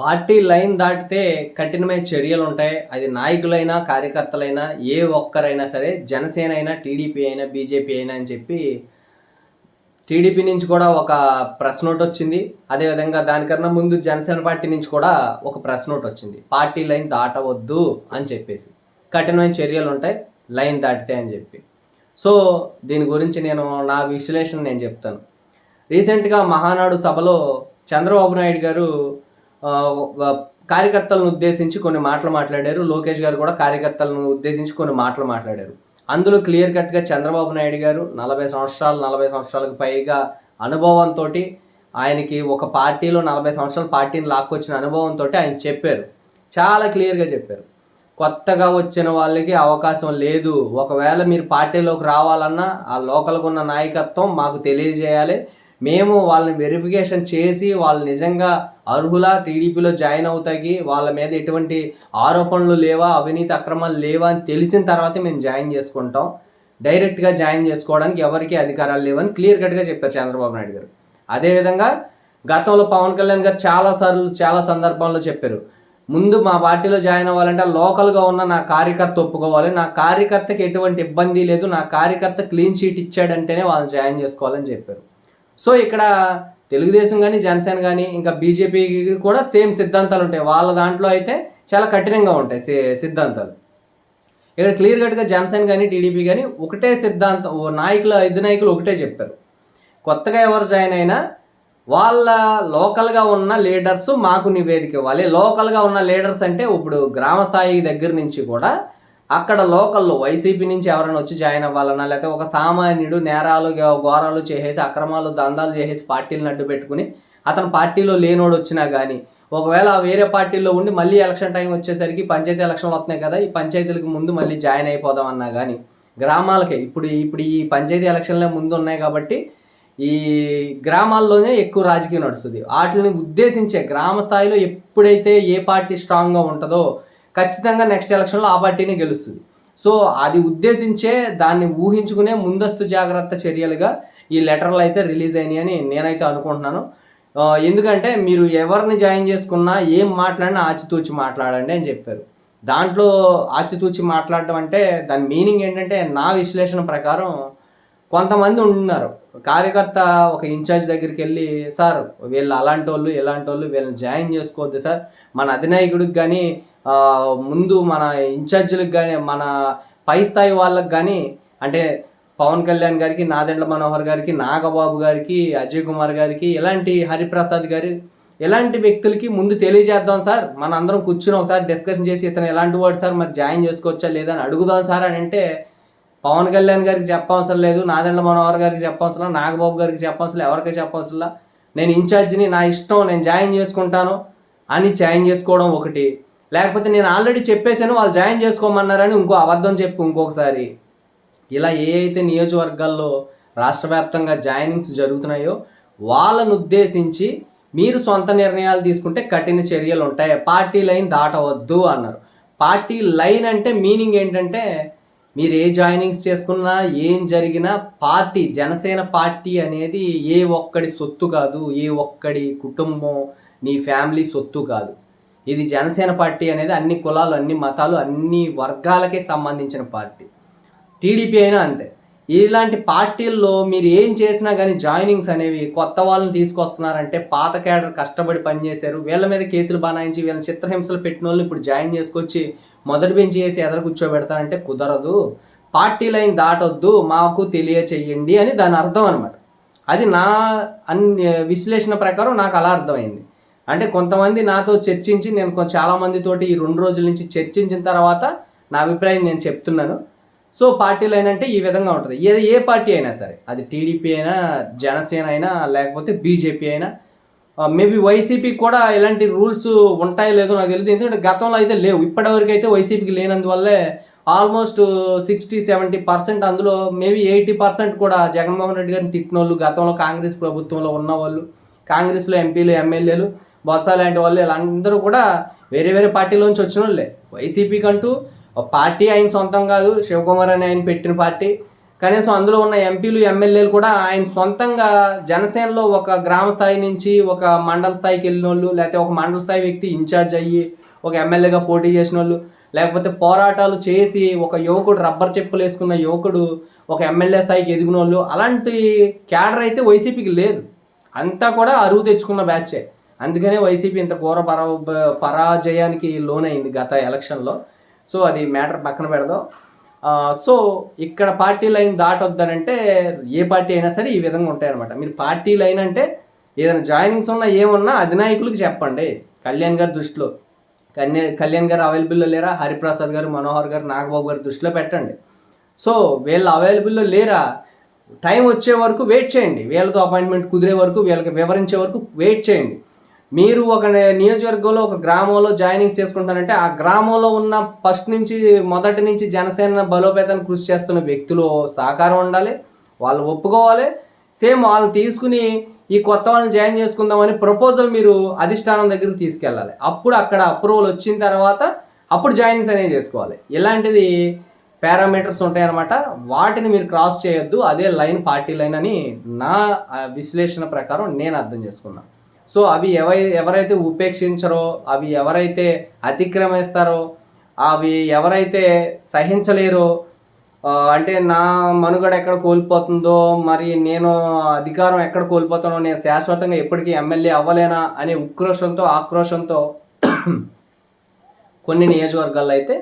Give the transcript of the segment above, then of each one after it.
Party line దాటితే కఠినమైన చర్యలు ఉంటాయి అది నాయకులైనా కార్యకర్తలైనా ఏ ఒక్కరైనా సరే జనసేన అయినా టీడీపీ అయినా బీజేపీ అయినా అని చెప్పి టీడీపీ నుంచి కూడా ఒక ప్రెస్ నోట్ వచ్చింది. అదేవిధంగా దానికన్నా ముందు జనసేన పార్టీ నుంచి కూడా ఒక ప్రెస్ నోట్ వచ్చింది. పార్టీ లైన్ దాటవద్దు అని చెప్పేసి. కఠినమైన చర్యలు ఉంటాయి లైన్ దాటితే అని చెప్పి. సో దీని గురించి నేను నా విశ్లేషణ నేను చెప్తాను. రీసెంట్గా మహానాడు సభలో చంద్రబాబు నాయుడు గారు కార్యకర్తలను ఉద్దేశించి కొన్ని మాటలు మాట్లాడారు. లోకేష్ గారు కూడా కార్యకర్తలను ఉద్దేశించి కొన్ని మాటలు మాట్లాడారు. అందులో క్లియర్ కట్గా చంద్రబాబు నాయుడు గారు నలభై సంవత్సరాలు నలభై సంవత్సరాలకు పైగా అనుభవంతో ఆయనకి ఒక పార్టీలో నలభై సంవత్సరాల పార్టీని లాక్కొచ్చిన అనుభవంతో ఆయన చెప్పారు. చాలా క్లియర్గా చెప్పారు. కొత్తగా వచ్చిన వాళ్ళకి అవకాశం లేదు. ఒకవేళ మీరు పార్టీలోకి రావాలన్నా ఆ లోకల్గా ఉన్న నాయకత్వం మాకు తెలియజేయాలి. మేము వాళ్ళని వెరిఫికేషన్ చేసి వాళ్ళు నిజంగా అర్హులా? టీడీపీలో జాయిన్ అవుతాయి వాళ్ళ మీద ఎటువంటి ఆరోపణలు లేవా? అవినీతి అక్రమాలు లేవా? అని తెలిసిన తర్వాత మేము జాయిన్ చేసుకుంటాం. డైరెక్ట్గా జాయిన్ చేసుకోవడానికి ఎవరికీ అధికారాలు లేవని క్లియర్ కట్గా చెప్పారు చంద్రబాబు నాయుడు గారు. అదేవిధంగా గతంలో పవన్ కళ్యాణ్ గారు చాలాసార్లు చాలా సందర్భాల్లో చెప్పారు. ముందు మా పార్టీలో జాయిన్ అవ్వాలంటే లోకల్గా ఉన్న నా కార్యకర్త ఒప్పుకోవాలి. నా కార్యకర్తకి ఎటువంటి ఇబ్బంది లేదు. నా కార్యకర్త క్లీన్ షీట్ ఇచ్చాడంటేనే వాళ్ళని జాయిన్ చేసుకోవాలని చెప్పారు. సో ఇక్కడ తెలుగుదేశం కానీ జనసేన కానీ ఇంకా బీజేపీకి కూడా సేమ్ సిద్ధాంతాలు ఉంటాయి. వాళ్ళ దాంట్లో అయితే చాలా కఠినంగా ఉంటాయి సిద్ధాంతాలు. ఇక్కడ క్లియర్ కట్గా జనసేన కానీ టీడీపీ కానీ ఒకటే సిద్ధాంతం ఓ నాయకులు ఐదు నాయకులు ఒకటే చెప్పారు. కొత్తగా ఎవరు జాయిన్ అయినా వాళ్ళ లోకల్గా ఉన్న లీడర్స్ మాకు నివేదిక ఇవ్వాలి. లోకల్గా ఉన్న లీడర్స్ అంటే ఇప్పుడు గ్రామ స్థాయి దగ్గర నుంచి కూడా అక్కడ లోకల్లో వైసీపీ నుంచి ఎవరైనా వచ్చి జాయిన్ అవ్వాలన్నా లేకపోతే ఒక సామాన్యుడు నేరాలు ఘోరాలు చేసేసి అక్రమాలు దందాలు చేసేసి పార్టీలను అడ్డు పెట్టుకుని అతను పార్టీలో లేనోడు వచ్చినా కానీ ఒకవేళ వేరే పార్టీలో ఉండి మళ్ళీ ఎలక్షన్ టైం వచ్చేసరికి పంచాయతీ ఎలక్షన్లు వస్తున్నాయి కదా ఈ పంచాయతీలకు ముందు మళ్ళీ జాయిన్ అయిపోదాం అన్నా కానీ గ్రామాలకే ఇప్పుడు ఇప్పుడు ఈ పంచాయతీ ఎలక్షన్లే ముందు ఉన్నాయి కాబట్టి ఈ గ్రామాల్లోనే ఎక్కువ రాజకీయం నడుస్తుంది. వాటిని ఉద్దేశించే గ్రామ స్థాయిలో ఎప్పుడైతే ఏ పార్టీ స్ట్రాంగ్గా ఉంటుందో ఖచ్చితంగా నెక్స్ట్ ఎలక్షన్లో ఆ పార్టీనే గెలుస్తుంది. సో అది ఉద్దేశించే దాన్ని ఊహించుకునే ముందస్తు జాగ్రత్త చర్యలుగా ఈ లెటర్లు అయితే రిలీజ్ అయినాయని అని నేనైతే అనుకుంటున్నాను. ఎందుకంటే మీరు ఎవరిని జాయిన్ చేసుకున్నా ఏం మాట్లాడినా ఆచితూచి మాట్లాడండి అని చెప్పారు. దాంట్లో ఆచితూచి మాట్లాడటం అంటే దాని మీనింగ్ ఏంటంటే నా విశ్లేషణ ప్రకారం కొంతమంది ఉన్నారు కార్యకర్త ఒక ఇన్ఛార్జ్ దగ్గరికి వెళ్ళి సార్ వీళ్ళు అలాంటి వాళ్ళు ఇలాంటి వాళ్ళు వీళ్ళని జాయిన్ చేసుకోవద్దు సార్. మన అధినాయకుడికి కానీ ముందు మన ఇన్ఛార్జీలకు కానీ మన పై స్థాయి వాళ్ళకి కానీ అంటే పవన్ కళ్యాణ్ గారికి నాదెండ్ల మనోహర్ గారికి నాగబాబు గారికి అజయ్ కుమార్ గారికి ఇలాంటి హరిప్రసాద్ గారి ఇలాంటి వ్యక్తులకి ముందు తెలియజేద్దాం సార్. మన అందరం కూర్చుని ఒకసారి డిస్కషన్ చేసి ఇతను ఎలాంటి వాడు సార్ మరి జాయిన్ చేసుకోవచ్చా లేదా అని అడుగుదాం సార్ అని అంటే పవన్ కళ్యాణ్ గారికి చెప్పవసరం లేదు నాదెండ్ల మనోహర్ గారికి చెప్పవసరం నాగబాబు గారికి చెప్పవసరం ఎవరికి చెప్పవసరం నేను ఇన్ఛార్జిని నా ఇష్టం నేను జాయిన్ చేసుకుంటాను అని జాయిన్ చేసుకోవడం ఒకటి. లేకపోతే నేను ఆల్రెడీ చెప్పేశాను వాళ్ళు జాయిన్ చేసుకోమన్నారని ఇంకో అబద్ధం చెప్పు ఇంకొకసారి. ఇలా ఏ అయితే నియోజకవర్గాల్లో రాష్ట్ర వ్యాప్తంగా జాయినింగ్స్ జరుగుతున్నాయో వాళ్ళను ఉద్దేశించి మీరు సొంత నిర్ణయాలు తీసుకుంటే కఠిన చర్యలు ఉంటాయి. పార్టీ లైన్ దాటవద్దు అన్నారు. పార్టీ లైన్ అంటే మీనింగ్ ఏంటంటే మీరు ఏ జాయినింగ్స్ చేసుకున్నా ఏం జరిగినా పార్టీ జనసేన పార్టీ అనేది ఏ ఒక్కడి సొత్తు కాదు ఏ ఒక్కడి కుటుంబం నీ ఫ్యామిలీ సొత్తు కాదు. ఇది జనసేన పార్టీ అనేది అన్ని కులాలు అన్ని మతాలు అన్ని వర్గాలకే సంబంధించిన పార్టీ. టీడీపీ అయినా అంతే. ఇలాంటి పార్టీల్లో మీరు ఏం చేసినా కానీ జాయినింగ్స్ అనేవి కొత్త వాళ్ళని తీసుకొస్తున్నారంటే పాత కేడర్ కష్టపడి పనిచేశారు. వీళ్ళ మీద కేసులు బనాయించి వీళ్ళని చిత్రహింసలు పెట్టిన వాళ్ళని ఇప్పుడు జాయిన్ చేసుకొచ్చి మొదటి బెంచ్ చేసి ఎదర కూర్చోబెడతారంటే కుదరదు. పార్టీ లైన్ దాటొద్దు మాకు తెలియచేయండి అని దాని అర్థం అనమాట అది నా అన్ విశ్లేషణ ప్రకారం నాకు అలా అర్థమైంది. అంటే కొంతమంది నాతో చర్చించి నేను చాలా మందితోటి ఈ రెండు రోజుల నుంచి చర్చించిన తర్వాత నా అభిప్రాయం నేను చెప్తున్నాను. సో పార్టీలు అయినంటే ఈ విధంగా ఉంటుంది. ఏది ఏ పార్టీ అయినా సరే అది టీడీపీ అయినా జనసేన అయినా లేకపోతే బీజేపీ అయినా మేబీ వైసీపీ కూడా ఇలాంటి రూల్స్ ఉంటాయో లేదో నాకు తెలియదు ఎందుకంటే గతంలో అయితే లేవు. ఇప్పటివరకు అయితే వైసీపీకి లేనందువల్లే ఆల్మోస్ట్ సిక్స్టీ సెవెంటీ పర్సెంట్ అందులో మేబీ ఎయిటీ పర్సెంట్ కూడా జగన్మోహన్ రెడ్డి గారిని తిట్టిన వాళ్ళు గతంలో కాంగ్రెస్ ప్రభుత్వంలో ఉన్న వాళ్ళు కాంగ్రెస్లో ఎంపీలు ఎమ్మెల్యేలు బొత్స లాంటి వాళ్ళు వీళ్ళందరూ కూడా వేరే వేరే పార్టీలోంచి వచ్చిన వాళ్ళే. వైసీపీకి అంటూ ఒక పార్టీ ఆయన సొంతం కాదు శివకుమార్ అని ఆయన పెట్టిన పార్టీ. కనీసం అందులో ఉన్న ఎంపీలు ఎమ్మెల్యేలు కూడా ఆయన సొంతంగా జనసేనలో ఒక గ్రామ స్థాయి నుంచి ఒక మండల స్థాయికి వెళ్ళిన వాళ్ళు లేకపోతే ఒక మండల స్థాయి వ్యక్తి ఇన్ఛార్జ్ అయ్యి ఒక ఎమ్మెల్యేగా పోటీ చేసిన వాళ్ళు లేకపోతే పోరాటాలు చేసి ఒక యువకుడు రబ్బర్ చెప్పులు వేసుకున్న యువకుడు ఒక ఎమ్మెల్యే స్థాయికి ఎదిగిన వాళ్ళు అలాంటి క్యాడర్ అయితే వైసీపీకి లేదు. అంతా కూడా అరువు తెచ్చుకున్న బ్యాచే. అందుకనే వైసీపీ ఇంత ఘోర పరా పరాజయానికి లోనైంది గత ఎలక్షన్లో. సో అది మ్యాటర్ పక్కన పెడదాం. సో ఇక్కడ పార్టీ లైన్ దాటొద్దనంటే ఏ పార్టీ అయినా సరే ఈ విధంగా ఉంటాయన్నమాట. మీరు పార్టీ లైన్ అంటే ఏదైనా జాయినింగ్స్ ఉన్నా ఏమున్నా అధినాయకులకు చెప్పండి. కళ్యాణ్ గారి దృష్టిలో. కన్యా కళ్యాణ్ గారు అవైలబుల్లో లేరా? హరిప్రసాద్ గారు మనోహర్ గారు నాగబాబు గారి దృష్టిలో పెట్టండి. సో వీళ్ళు అవైలబుల్లో లేరా? టైం వచ్చే వరకు వెయిట్ చేయండి. వీళ్ళతో అపాయింట్మెంట్ కుదిరే వరకు వీళ్ళకి వివరించే వరకు వెయిట్ చేయండి. మీరు ఒక నియోజకవర్గంలో ఒక గ్రామంలో జాయినింగ్ చేసుకుంటారంటే ఆ గ్రామంలో ఉన్న ఫస్ట్ నుంచి మొదటి నుంచి జనసేన బలోపేతాన్ని కృషి చేస్తున్న వ్యక్తులు సహకారం ఉండాలి వాళ్ళు ఒప్పుకోవాలి. సేమ్ వాళ్ళు తీసుకుని ఈ కొత్త వాళ్ళని జాయిన్ చేసుకుందామని ప్రపోజల్ మీరు అధిష్టానం దగ్గరికి తీసుకెళ్ళాలి. అప్పుడు అక్కడ అప్రూవల్ వచ్చిన తర్వాత అప్పుడు జాయినింగ్స్ అనేవి చేసుకోవాలి. ఇలాంటిది పారామీటర్స్ ఉంటాయన్నమాట. వాటిని మీరు క్రాస్ చేయొద్దు. అదే లైన్ పార్టీ లైన్ అని నా విశ్లేషణ ప్రకారం నేను అర్థం చేసుకున్నాను సో అవి ఎవై ఎవరైతే ఉపేక్షించరో అవి ఎవరైతే అతిక్రమిస్తారో అవి ఎవరైతే సహించలేరో అంటే నా మనుగడ ఎక్కడ కోల్పోతుందో మరి నేను అధికారం ఎక్కడ కోల్పోతానో నేను శాశ్వతంగా ఎప్పటికీ ఎమ్మెల్యే అవ్వలేనా అనే ఉక్రోషంతో ఆక్రోషంతో కొన్ని నియోజకవర్గాల్లో అయితే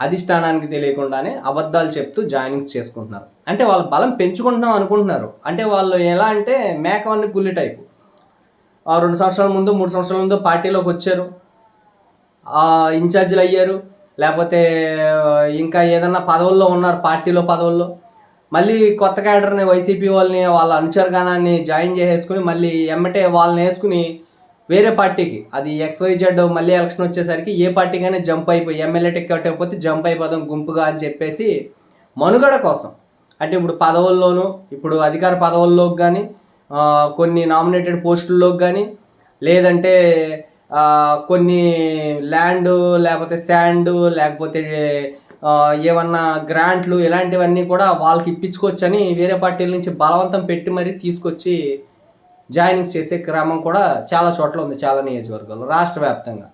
అధిష్టానానికి తెలియకుండానే అబద్ధాలు చెప్తూ జాయినింగ్స్ చేసుకుంటున్నారు. అంటే వాళ్ళ బలం పెంచుకుంటున్నాం అనుకుంటున్నారు. అంటే వాళ్ళు ఎలా అంటే మేకవన్నీ పుల్లి టైపు. రెండు సంవత్సరాల ముందు మూడు సంవత్సరాల ముందు పార్టీలోకి వచ్చారు. ఇన్ఛార్జీలు అయ్యారు. లేకపోతే ఇంకా ఏదన్నా పదవుల్లో ఉన్నారు పార్టీలో పదవుల్లో. మళ్ళీ కొత్త క్యాడర్ని వైసీపీ వాళ్ళని వాళ్ళ అనుచరగానాన్ని జాయిన్ చేసేసుకుని మళ్ళీ ఎమ్మటే వాళ్ళని వేసుకుని వేరే పార్టీకి. అది ఎక్స్వైజెడ్ మళ్ళీ ఎలక్షన్ వచ్చేసరికి ఏ పార్టీకైనా జంప్ అయిపోయి ఎమ్మెల్యే టికెట్ అయిపోతే జంప్ అయిపోదాం గుంపుగా అని చెప్పేసి మనుగడ కోసం. అంటే ఇప్పుడు పదవుల్లోనూ ఇప్పుడు అధికార పదవుల్లోకి కానీ కొన్ని నామినేటెడ్ పోస్టుల్లోకి కానీ లేదంటే కొన్ని ల్యాండ్ లేకపోతే శాండ్ లేకపోతే ఏమన్నా గ్రాంట్లు ఇలాంటివన్నీ కూడా వాళ్ళకి ఇప్పించుకోవచ్చని వేరే పార్టీల నుంచి బలవంతం పెట్టి మరీ తీసుకొచ్చి జాయినింగ్స్ చేసే క్రమం కూడా చాలా చోట్ల ఉంది చాలా నియోజకవర్గాల్లో రాష్ట్ర వ్యాప్తంగా.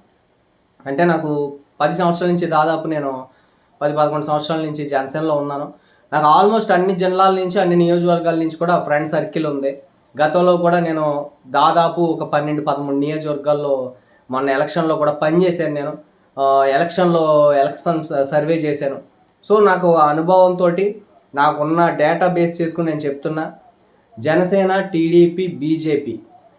అంటే నాకు పది సంవత్సరాల నుంచి దాదాపు నేను పది పదకొండు సంవత్సరాల నుంచి జనసేనలో ఉన్నాను. నాకు ఆల్మోస్ట్ అన్ని జిల్లాల నుంచి అన్ని నియోజకవర్గాల నుంచి కూడా ఫ్రెండ్ సర్కిల్ ఉంది. గతంలో కూడా నేను దాదాపు ఒక పన్నెండు పదమూడు నియోజకవర్గాల్లో మొన్న ఎలక్షన్లో కూడా పనిచేశాను నేను. ఎలక్షన్లో ఎలక్షన్ స- సర్వే చేశాను. సో నాకు ఆ అనుభవంతో నాకున్న డేటా బేస్ చేసుకుని నేను చెప్తున్నా. Janasena TDP BJP.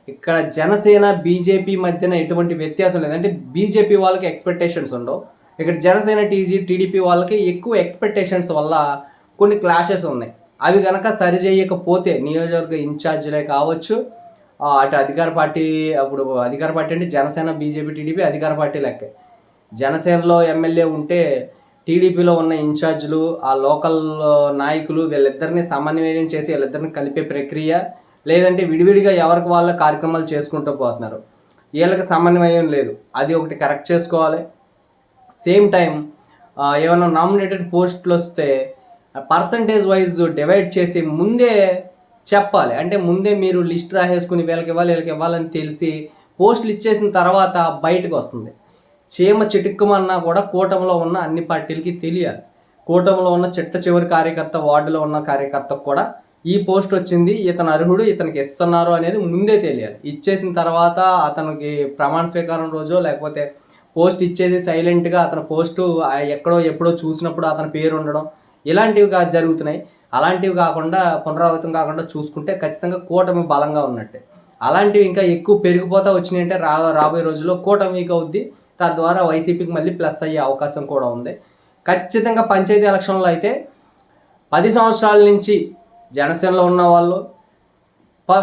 ఇక్కడ జనసేన బీజేపీ మధ్యన ఎటువంటి వ్యత్యాసం లేదు. అంటే బీజేపీ వాళ్ళకి ఎక్స్పెక్టేషన్స్ ఉండవు. ఇక్కడ జనసేన టీజీ టీడీపీ వాళ్ళకి ఎక్కువ ఎక్స్పెక్టేషన్స్ వల్ల కొన్ని క్లాషెస్ ఉన్నాయి. అవి కనుక సరి చేయకపోతే నియోజకవర్గ ఇన్ఛార్జీలే కావచ్చు అటు అధికార పార్టీ అప్పుడు అధికార పార్టీ అంటే జనసేన బీజేపీ టీడీపీ అధికార పార్టీ లెక్కే. జనసేనలో ఎమ్మెల్యే ఉంటే టీడీపీలో ఉన్న ఇన్ఛార్జీలు ఆ లోకల్ నాయకులు వీళ్ళిద్దరిని సమన్వయం చేసి వీళ్ళిద్దరిని కలిపే ప్రక్రియ లేదంటే విడివిడిగా ఎవరికి వాళ్ళ కార్యక్రమాలు చేసుకుంటూ పోతున్నారు. వీళ్ళకి సమన్వయం లేదు. అది ఒకటి కరెక్ట్ చేసుకోవాలి. సేమ్ టైం ఏమైనా నామినేటెడ్ పోస్టులు వస్తే పర్సంటేజ్ వైజ్ డివైడ్ చేసి ముందే చెప్పాలి. అంటే ముందే మీరు లిస్ట్ రాసేసుకుని వీళ్ళకి ఇవ్వాలి వీళ్ళకి ఇవ్వాలని తెలిసి పోస్టులు ఇచ్చేసిన తర్వాత బయటకు వస్తుంది. చీమ చిటుక్కుమన్నా కూడా కూటమిలో ఉన్న అన్ని పార్టీలకి తెలియాలి. కూటమిలో ఉన్న చిట్ట చివరి కార్యకర్త వార్డులో ఉన్న కార్యకర్తకు కూడా ఈ పోస్ట్ వచ్చింది ఇతను అర్హుడు ఇతనికి ఇస్తున్నారు అనేది ముందే తెలియాలి. ఇచ్చేసిన తర్వాత అతనికి ప్రమాణ స్వీకారం రోజో లేకపోతే పోస్ట్ ఇచ్చేసి సైలెంట్గా అతని పోస్టు ఎక్కడో ఎప్పుడో చూసినప్పుడు అతని పేరు ఉండడం ఇలాంటివి కా జరుగుతున్నాయి. అలాంటివి కాకుండా పునరావృతం కాకుండా చూసుకుంటే ఖచ్చితంగా కూటమి బలంగా ఉన్నట్టే. అలాంటివి ఇంకా ఎక్కువ పెరిగిపోతా వచ్చినాయంటే రా రాబోయే రోజుల్లో కూటమి అవుద్ది. తద్వారా వైసీపీకి మళ్ళీ ప్లస్ అయ్యే అవకాశం కూడా ఉంది. ఖచ్చితంగా పంచాయతీ ఎలక్షన్లో అయితే పది సంవత్సరాల నుంచి జనసేనలో ఉన్నవాళ్ళు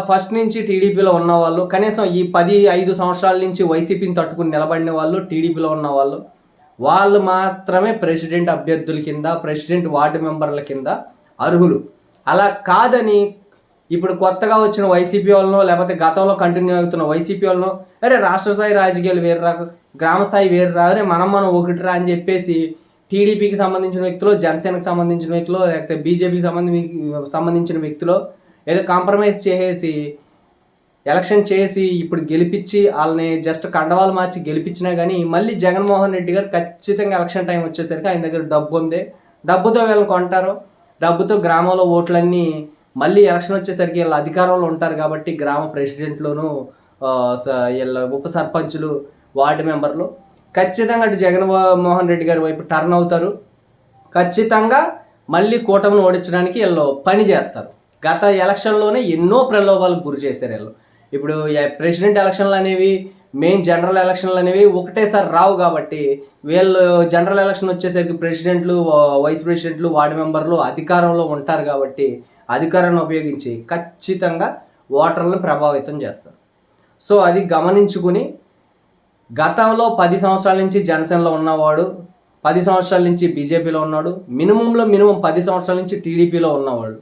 ఫస్ట్ నుంచి టీడీపీలో ఉన్నవాళ్ళు కనీసం ఈ పది ఐదు సంవత్సరాల నుంచి వైసీపీని తట్టుకుని నిలబడిన వాళ్ళు టీడీపీలో ఉన్నవాళ్ళు వాళ్ళు మాత్రమే ప్రెసిడెంట్ అభ్యర్థుల కింద ప్రెసిడెంట్ వార్డు మెంబర్ల కింద అర్హులు. అలా కాదని ఇప్పుడు కొత్తగా వచ్చిన వైసీపీ వాళ్ళనో లేకపోతే గతంలో కంటిన్యూ అవుతున్న వైసీపీ వాళ్ళనో అరే రాష్ట్ర స్థాయి రాజకీయాలు వేరురా గ్రామస్థాయి వేరు రా అరే మనం మనం ఒకటి రా అని చెప్పేసి టీడీపీకి సంబంధించిన వ్యక్తులు జనసేనకు సంబంధించిన వ్యక్తులు లేకపోతే బీజేపీకి సంబంధించి సంబంధించిన వ్యక్తులు ఏదో కాంప్రమైజ్ చేసేసి ఎలక్షన్ చేసి ఇప్పుడు గెలిపించి వాళ్ళని జస్ట్ కండవాలు మార్చి గెలిపించినా కానీ మళ్ళీ జగన్మోహన్ రెడ్డి గారు ఖచ్చితంగా ఎలక్షన్ టైం వచ్చేసరికి ఆయన దగ్గర డబ్బు ఉంది. డబ్బుతో వీళ్ళని కొంటారు. డబ్బుతో గ్రామంలో ఓట్లన్నీ మళ్ళీ ఎలక్షన్ వచ్చేసరికి వీళ్ళ అధికారంలో ఉంటారు కాబట్టి గ్రామ ప్రెసిడెంట్లోను వీళ్ళ ఉప సర్పంచులు వార్డు మెంబర్లు ఖచ్చితంగా అటు జగన్మోహన్ రెడ్డి గారి వైపు టర్న్ అవుతారు. ఖచ్చితంగా మళ్ళీ కూటమిని ఓడించడానికి వీళ్ళు పని చేస్తారు. గత ఎలక్షన్లోనే ఎన్నో ప్రలోభాలకు గురి చేశారు వీళ్ళు. ఇప్పుడు ప్రెసిడెంట్ ఎలక్షన్లు అనేవి మెయిన్ జనరల్ ఎలక్షన్లు అనేవి ఒకటేసారి రావు కాబట్టి వీళ్ళు జనరల్ ఎలక్షన్ వచ్చేసరికి ప్రెసిడెంట్లు వైస్ ప్రెసిడెంట్లు వార్డు మెంబర్లు అధికారంలో ఉంటారు కాబట్టి అధికారాన్ని ఉపయోగించి ఖచ్చితంగా ఓటర్లను ప్రభావితం చేస్తారు. సో అది గమనించుకుని గతంలో పది సంవత్సరాల నుంచి జనసేనలో ఉన్నవాడు పది సంవత్సరాల నుంచి బీజేపీలో ఉన్నాడు మినిమంలో మినిమం పది సంవత్సరాల నుంచి టీడీపీలో ఉన్నవాడు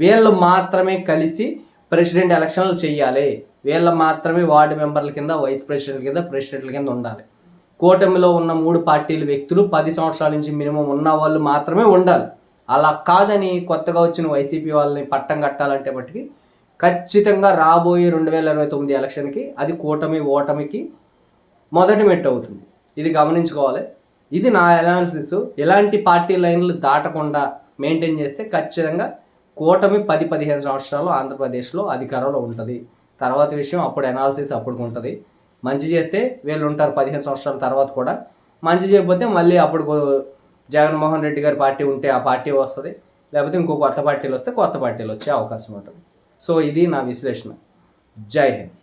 వీళ్ళు మాత్రమే కలిసి ప్రెసిడెంట్ ఎలక్షన్లు చేయాలి. వీళ్ళ మాత్రమే వార్డు మెంబర్ల కింద వైస్ ప్రెసిడెంట్ కింద ప్రెసిడెంట్ల కింద ఉండాలి. కూటమిలో ఉన్న మూడు పార్టీల వ్యక్తులు పది సంవత్సరాల నుంచి మినిమం ఉన్న వాళ్ళు మాత్రమే ఉండాలి. అలా కాదని కొత్తగా వచ్చిన వైసీపీ వాళ్ళని పట్టం కట్టాలంటే మట్టుకి ఖచ్చితంగా రాబోయే రెండు వేల ఇరవై తొమ్మిది ఎలక్షన్కి అది కూటమి ఓటమికి మొదటి మెట్టు అవుతుంది. ఇది గమనించుకోవాలి. ఇది నా అనాలిసిస్ ఎలాంటి పార్టీ లైన్లు దాటకుండా మెయింటైన్ చేస్తే ఖచ్చితంగా కూటమి పది పదిహేను సంవత్సరాలు ఆంధ్రప్రదేశ్లో అధికారంలో ఉంటుంది. తర్వాత విషయం అప్పుడు అనాలిసిస్ అప్పుడు ఉంటుంది. మంచి చేస్తే వీళ్ళు ఉంటారు పదిహేను సంవత్సరాల తర్వాత కూడా. మంచి చేయకపోతే మళ్ళీ అప్పుడు జగన్మోహన్ రెడ్డి గారి పార్టీ ఉంటే ఆ పార్టీ వస్తుంది. లేకపోతే ఇంకో కొత్త పార్టీలు వస్తే కొత్త పార్టీలు వచ్చే అవకాశం ఉంటుంది. సో ఇది నా విశ్లేషణ. జై హింద్.